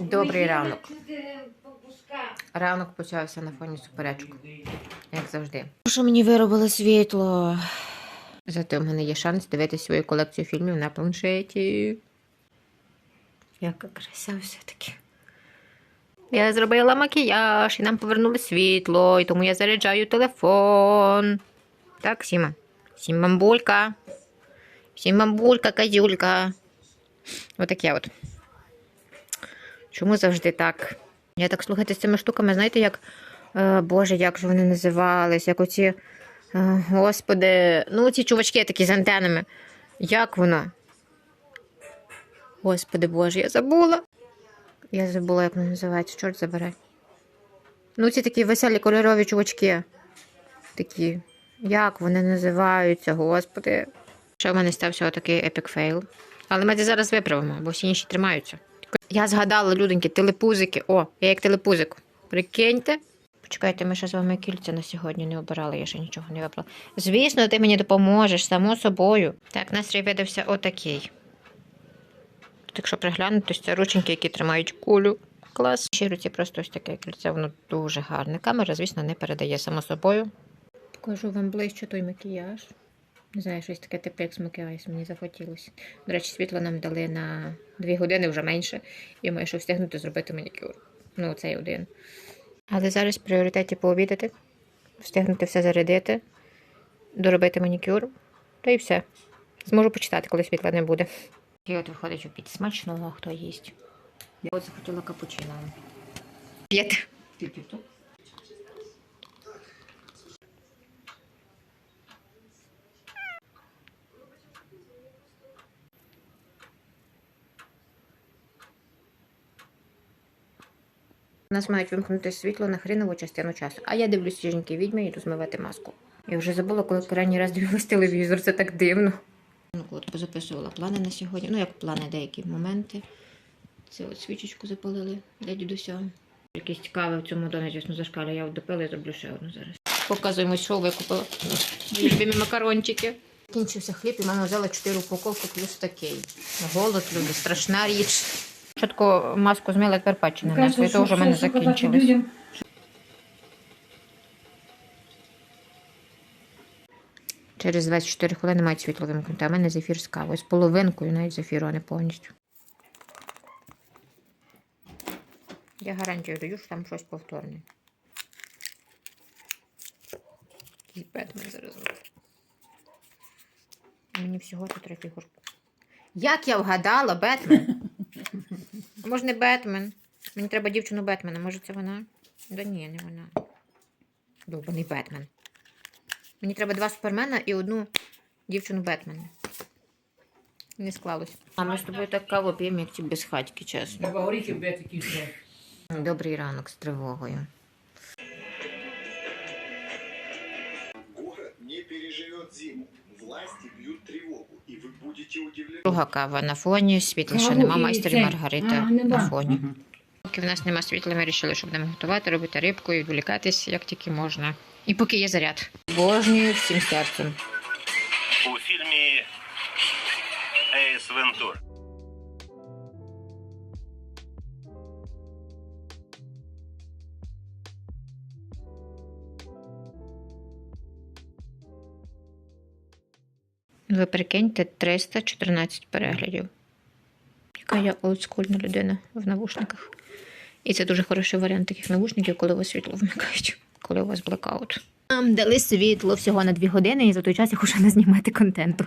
Добрий ранок. Ранок почався на фоні суперечок, як завжди. Що мені виробили світло? Зате в мене є шанс дивитися свою колекцію фільмів на планшеті. Яка краса все-таки. Я зробила макіяж і нам повернули світло, і тому я заряджаю телефон. Так, Сіма. Сім бамбулька. Сім бамбулька, козюлька. Отаке от. Чому завжди так? Я так слухайте з цими штуками, знаєте, як. Е, Боже, як же вони називались? Як оці. е, Господи, ну ці чувачки такі з антенами. Як воно? Господи Боже, я забула. Я забула, як воно називається, чорт забирай. Ну, ці такі веселі кольорові чувачки. Такі. Як вони називаються, господи. Ще в мене стався отакий епік фейл. Але ми це зараз виправимо, бо всі інші тримаються. Я згадала, людоньки, телепузики. О, я як телепузик. Прикиньте. Почекайте, ми ще з вами кільця на сьогодні не обирали, я ще нічого не вибрала. Звісно, ти мені допоможеш, само собою. Так, настрій видався отакий. Тут, якщо приглянутися, це рученьки, які тримають кулю. Клас. Ще руці просто ось таке кільце, воно дуже гарне. Камера, звісно, не передає само собою. Покажу вам ближче той макіяж. Не знаю, щось таке типу, як смокіайс, мені захотілося. До речі, світло нам дали на 2 години вже менше. І маю ще встигнути зробити манікюр. Ну, цей один. Але зараз в пріоритеті пообідати, встигнути все зарядити, доробити манікюр, та і все. Зможу почитати, коли світла не буде. І от виходить обід смачного, хто їсть. Я от захотіла капучино. П'єте. У нас мають вимкнути світло на хренову частину часу. А я дивлюсь свіженькі відьми і йду змивати маску. Я вже забула, коли крайній раз дивилась телевізор, це так дивно. Ну, от позаписувала плани на сьогодні. Ну, як плани, деякі моменти. Це от свічечку запалили для дідуся. Якісь цікаве в цьому домі, звісно, зашкалю. Я допила і зроблю ще одну зараз. Показуємо, що викупила. Любимі макарончики. Кінчився хліб, і мама взяла 4 упаковки плюс такий. Голод, люди, страшна річ. Спочатку маску змила, тепер патчі не несу, і то вже в мене закінчилось. Через 24 хвилини мають світло вимкнути, а в мене зефір з кавою. З половинкою навіть зефіру, а не повністю. Я гарантію даю, що там щось повторне. Якийсь Бетмен зараз. Мені всього тут три фігурки. Як я вгадала, Бетмен? Може не Бетмен? Мені треба дівчину Бетмена. Може це вона? Да ні, не вона. Довбаний Бетмен. Мені треба два супермена і одну дівчину Бетмена. Не склалось. А ми з тобою так каву п'ємо, як ці чесно. Горіхи бити кілька. Добрий ранок з тривогою. Друга кава на фоні, світла ще нема, майстер і. Маргарита на фоні. Поки в нас нема світла, ми вирішили, що будемо готувати, робити рибку і відволікатись, як тільки можна. І поки є заряд. Божнюю всім серцем. у фільмі Ейс Вентур. Ви прикиньте, 314 переглядів. Яка я олдскульна людина в навушниках. І це дуже хороший варіант таких навушників, коли у вас світло вмикають, коли у вас блекаут. Нам дали світло всього на 2 години, і за той час я хочу не знімати контенту.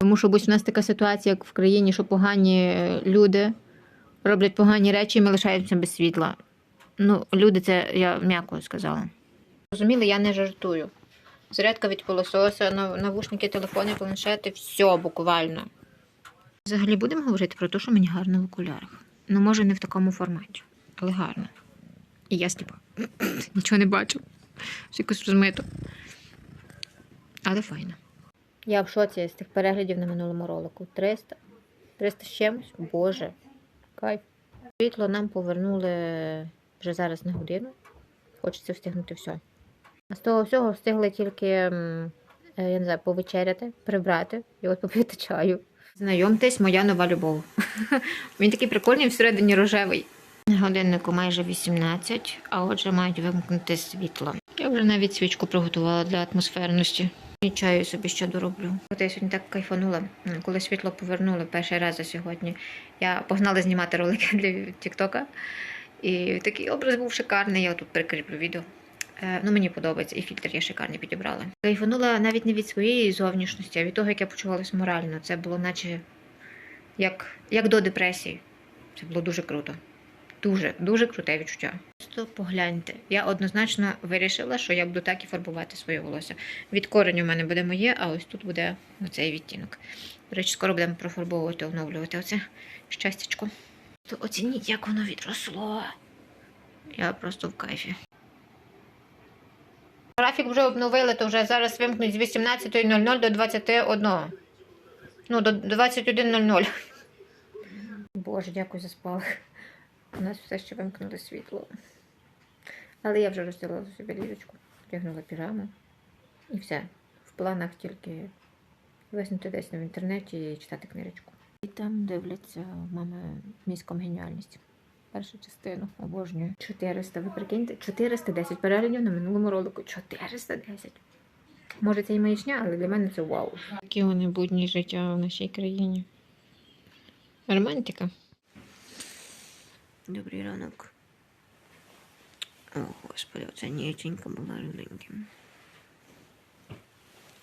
Тому що ось у нас така ситуація, як в країні, що погані люди роблять погані речі, і ми лишаємося без світла. Ну, люди, це я м'яко сказала. Розуміли, я не жартую. Зарядка від пилососа, навушники, телефони, планшети, все буквально. Взагалі будемо говорити про те, що мені гарно в окулярах. Ну, може, не в такому форматі, але гарно. І я сліпа. Нічого не бачу. Все якось розмито. Але файно. Я в шоці з тих переглядів на минулому ролику. 300. 300 з чимось. Боже. Кайф. Світло нам повернули вже зараз на годину. Хочеться встигнути все. З того всього встигли тільки, е, я не знаю, повечеряти, прибрати і от попити чаю. Знайомтесь, моя нова любов. Він такий прикольний всередині рожевий. Годиннику майже 18, а отже мають вимкнути світло. Я вже навіть свічку приготувала для атмосферності. І чаю собі ще дороблю. От я сьогодні так кайфанула, коли світло повернули перший раз за сьогодні. Я погнала знімати ролики для Тіктока. І такий образ був шикарний. Я тут прикріплю відео. Е, Ну, мені подобається, і фільтр я шикарний підібрала. Кайфанула навіть не від своєї зовнішності, а від того, як я почувалася морально. Це було наче як, як до депресії. Це було дуже круто. Дуже, дуже круте відчуття. Просто погляньте. Я однозначно вирішила, що я буду так і фарбувати своє волосся. Від кореню в мене буде моє, а ось тут буде оцей відтінок. До речі, скоро будемо профарбовувати, оновлювати оце щастячко. То оцініть, як воно відросло. Я просто в кайфі. Графік вже обновили, то вже зараз вимкнуть з 18.00 до 21. Ну, до 21.00. Боже, дякую за спалах. У нас все ще вимкнули світло. Але я вже розділила собі ліжечку, вдягнула піжаму. І все. В планах тільки виснути десь в інтернеті і читати книжечку. І там дивляться в мами міськом геніальність. Першу частину обожнюю. 400, ви прикиньте, 410 переглядів на минулому ролику. 410. Може, це і маячня, але для мене це вау. Які вони будні життя в нашій країні. Романтика. Добрий ранок. О, господи, оця ніченька була руденьким.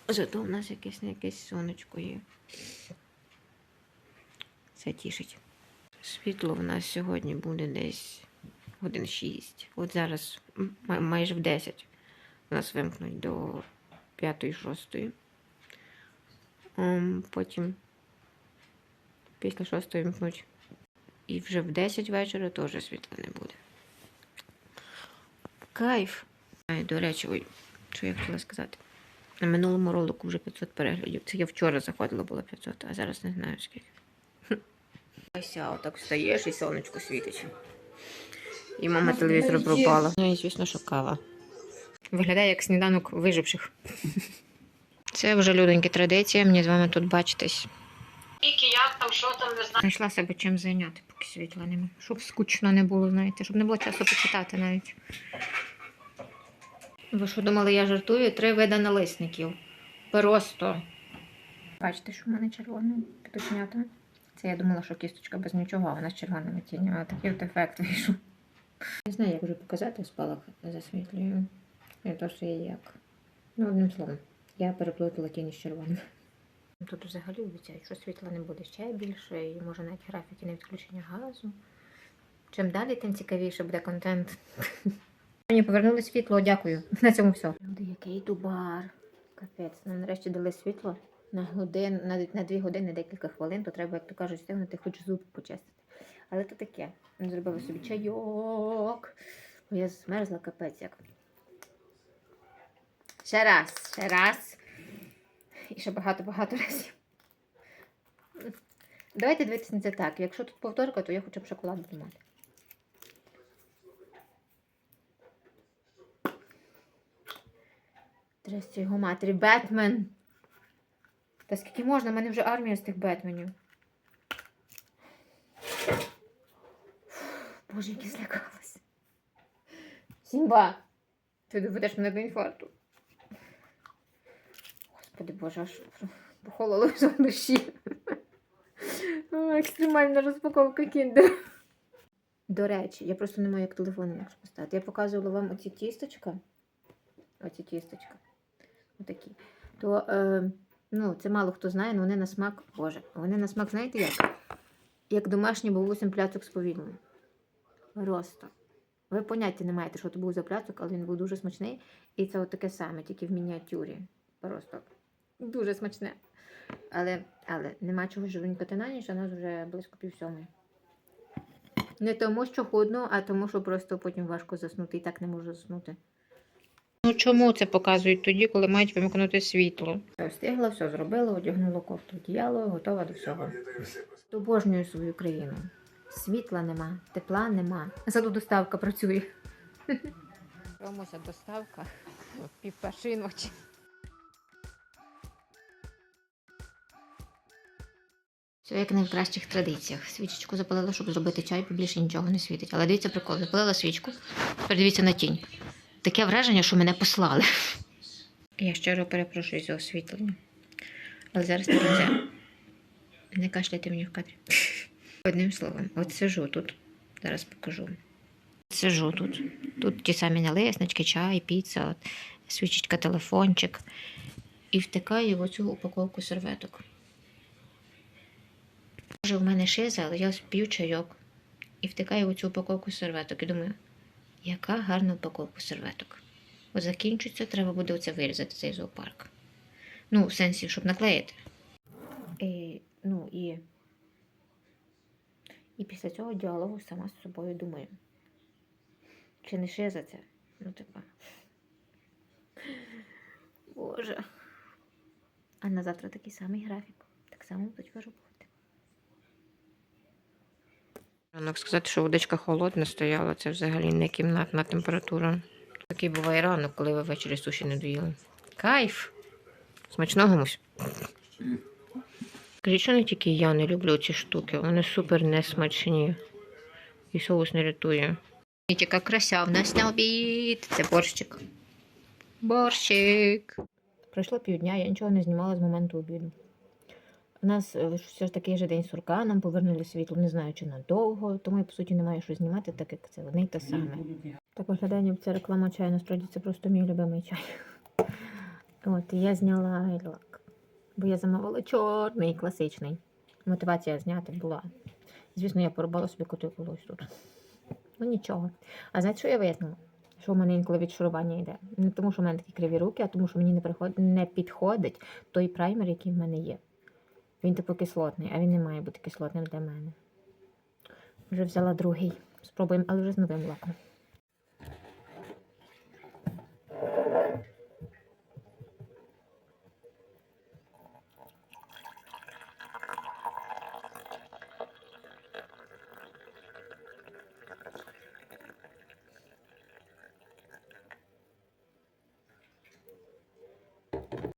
Зато в нас якесь не якесь сонечко є. Це тішить. Світло в нас сьогодні буде десь годин 6. От зараз май- майже в 10. У нас вимкнуть до 5-6. Ем, Потім після 6 вимкнуть. І вже в 10 вечора теж світла не буде. Кайф. До речі, ой, що я хотіла сказати. На минулому ролику вже 500 переглядів. Це я вчора заходила, було 500, а зараз не знаю скільки. Ася, отак встаєш і сонечко світить. І мама телевізор пропала. Ну і звісно, що кава. Виглядає як сніданок виживших. Це вже людоньки традиція, мені з вами тут бачитись. Скільки, як там, що там, не знаю. Знайшла себе чим зайняти, поки світла нема. Щоб скучно не було, знаєте, щоб не було часу почитати навіть. Ви що думали, я жартую? Три види налисників. Просто. Бачите, що в мене червоне петушнята? Це я думала, що кісточка без нічого, а вона з червоними тінями. Такий от ефект вийшов. Не знаю, як вже показати в спалах засвітлюю. Я то, що є як. Ну, одним словом, я переплутала тіні з червоним. Тут взагалі обіцяють, що світла не буде ще більше, і може навіть графіки на відключення газу. Чим далі, тим цікавіше буде контент. Мені повернули світло, дякую. На цьому все. Люди, який дубар. Капець. Нам нарешті дали світло на годин, на, на дві години, декілька хвилин, то треба, як то кажуть, стигнути хоч зуб почистити. Але то таке. Ми зробили собі чайок. Бо я змерзла капець як. Ще раз, ще раз. І ще багато-багато разів. Давайте дивитися так. Якщо тут повторка, то я хоча б шоколад буду мати. Трясся його матері. Бетмен! Та скільки можна? У мене вже армія з тих Бетменів. Боже, як я злякалась. Сімба! Ти доведеш мене до інфаркту. Господи Боже, аж похололо вже в душі. Екстремальна розпаковка кіндер. До речі, я просто не маю як телефон інакше поставити. Я показувала вам оці тісточка. Оці тісточка. Отакі. То, е, ну, це мало хто знає, але вони на смак, боже, вони на смак, знаєте як? Як домашній бабусин пляцок з повідлом. Просто. Ви поняття не маєте, що це був за пляцок, але він був дуже смачний. І це от таке саме, тільки в мініатюрі. Просто дуже смачне. Але, але нема чого жирунькати на ніч, а нас вже близько пів. Не тому, що худно, а тому, що просто потім важко заснути і так не можу заснути. Ну чому це показують тоді, коли мають вимкнути світло? Все встигла, все зробила, одягнула кофту одіяло, готова до всього. Обожнюю свою країну. Світла нема, тепла нема. Зато доставка працює. Ромося доставка пів першої ночі. Це як не в кращих традиціях. Свічечку запалила, щоб зробити чай, побільше нічого не світить. Але дивіться прикол, запалила свічку. Тепер дивіться на тінь. Таке враження, що мене послали. Я щиро перепрошую за освітлення. Але зараз кінця. Не кашляйте мені в кадрі. Одним словом, от сижу тут. Зараз покажу. Сижу тут. Тут ті самі налиснички, чай, піца, от, свічечка, телефончик. І втикаю в оцю упаковку серветок. Може, в мене шиза, але я п'ю чайок і втикаю в цю упаковку серветок. І думаю, яка гарна упаковка серветок. От закінчиться, треба буде оце вирізати цей зоопарк. Ну, в сенсі, щоб наклеїти. І, ну і. І після цього діалогу сама з собою думаю. Чи не шиза це? Ну, типа. Боже. А на завтра такий самий графік. Так само будуть роботи. Ранок сказати, що водичка холодна стояла, це взагалі не кімнатна температура. Такий буває ранок, коли ви ввечері суші не доїли. Кайф! Смачного мусь. Скажіть, що не тільки я не люблю ці штуки, вони супер несмачні. І соус не рятує. І яка крася в нас на обід. Це борщик. Борщик. Пройшло півдня, я нічого не знімала з моменту обіду. У нас е, все ж такий же день сурка, нам повернули світло, не знаю, чи надовго, тому я, по суті, не маю що знімати, так як це й те саме. Так виглядає, ніби це реклама чаю, насправді це просто мій любимий чай. От, я зняла гель-лак, бо я замовила чорний, класичний. Мотивація зняти була. Звісно, я порубала собі коту колось тут. Ну нічого. А знаєте, що я вияснила? Що в мене інколи відшарування йде. Не тому, що в мене такі криві руки, а тому, що мені не, приход... не підходить той праймер, який в мене є. Він типу кислотний, а він не має бути кислотним для мене. Вже взяла другий. Спробуємо, але вже з новим лаком.